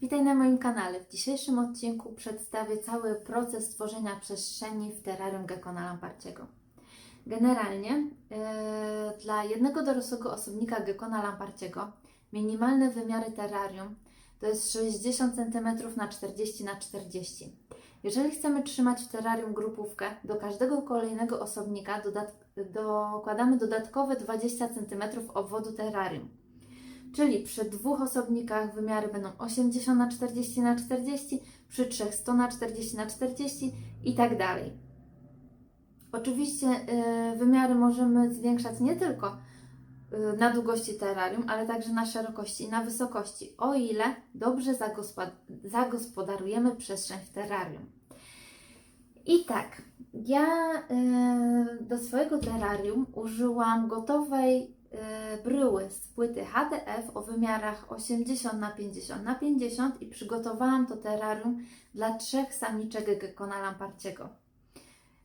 Witaj na moim kanale. W dzisiejszym odcinku przedstawię cały proces tworzenia przestrzeni w terrarium Gekkona Lamparciego. Generalnie e, dla jednego dorosłego osobnika Gekkona Lamparciego minimalne wymiary terrarium to jest 60 cm na 40 na 40 Jeżeli chcemy trzymać w terrarium grupówkę, do każdego kolejnego osobnika dodat- dokładamy dodatkowe 20 cm obwodu terrarium. Czyli przy dwóch osobnikach wymiary będą 80 na 40 na 40, przy trzech 100 na 40 na 40 i tak dalej. Oczywiście y, wymiary możemy zwiększać nie tylko y, na długości terrarium, ale także na szerokości i na wysokości, o ile dobrze zagospod- zagospodarujemy przestrzeń w terrarium. I tak, ja y, do swojego terrarium użyłam gotowej bryły z płyty HDF o wymiarach 80 na 50 na 50 i przygotowałam to terrarium dla trzech samiczek Gekkona Lamparciego.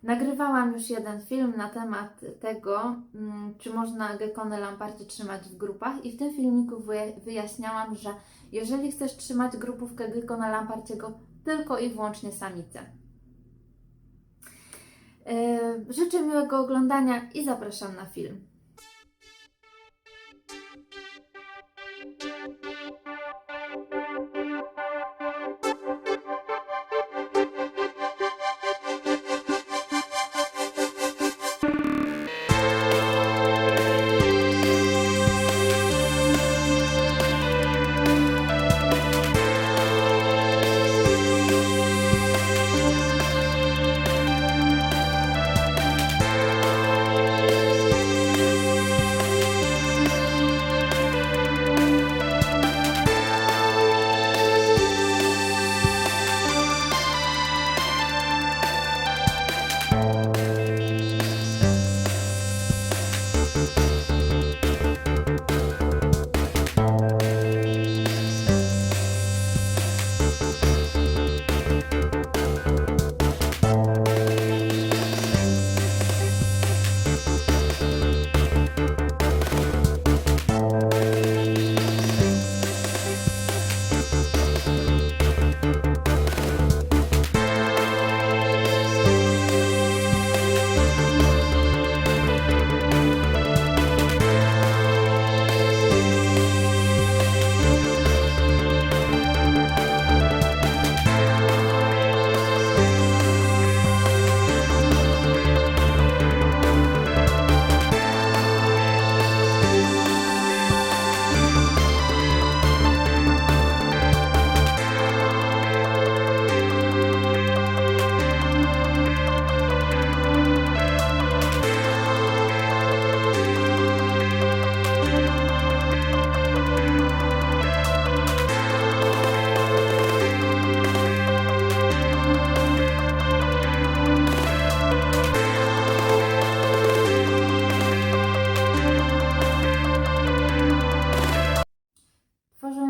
Nagrywałam już jeden film na temat tego, mm, czy można Gekkony Lamparcie trzymać w grupach i w tym filmiku wyja- wyjaśniałam, że jeżeli chcesz trzymać grupówkę Gekkona Lamparciego, tylko i wyłącznie samice. Yy, Życzę miłego oglądania i zapraszam na film.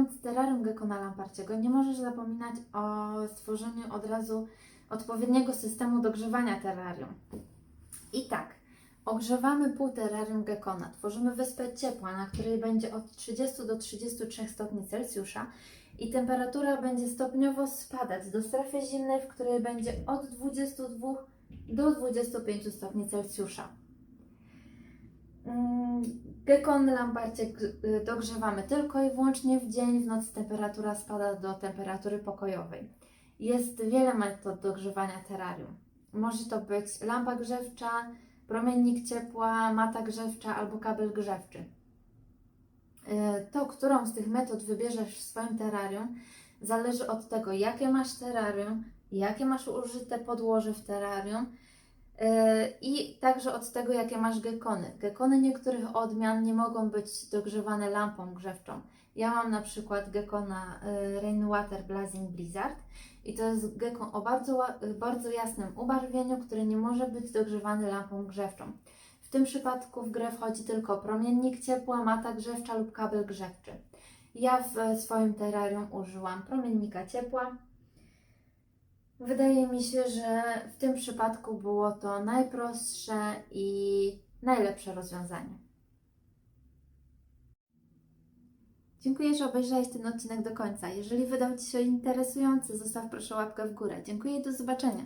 Tworząc terrarium Gekkona Lamparciego nie możesz zapominać o stworzeniu od razu odpowiedniego systemu dogrzewania terrarium. I tak, ogrzewamy pół terrarium Gekkona, tworzymy wyspę ciepła, na której będzie od 30 do 33 stopni Celsjusza i temperatura będzie stopniowo spadać do strefy zimnej, w której będzie od 22 do 25 stopni Celsjusza. Mm, Gekon lamparcie g- dogrzewamy tylko i wyłącznie w dzień, w nocy temperatura spada do temperatury pokojowej. Jest wiele metod dogrzewania terrarium. Może to być lampa grzewcza, promiennik ciepła, mata grzewcza albo kabel grzewczy. E, To, którą z tych metod wybierzesz w swoim terrarium, zależy od tego, jakie masz terrarium, jakie masz użyte podłoże w terrarium, I także od tego, jakie masz gekony. Gekony niektórych odmian nie mogą być dogrzewane lampą grzewczą. Ja mam na przykład gekona yy, Rainwater Blazing Blizzard i to jest gekon o bardzo, bardzo jasnym ubarwieniu, który nie może być dogrzewany lampą grzewczą. W tym przypadku w grę wchodzi tylko promiennik ciepła, mata grzewcza lub kabel grzewczy. Ja w swoim terrarium użyłam promiennika ciepła, Wydaje mi się, że w tym przypadku było to najprostsze i najlepsze rozwiązanie. Dziękuję, że obejrzałeś ten odcinek do końca. Jeżeli wydał Ci się interesujący, zostaw proszę łapkę w górę. Dziękuję i do zobaczenia.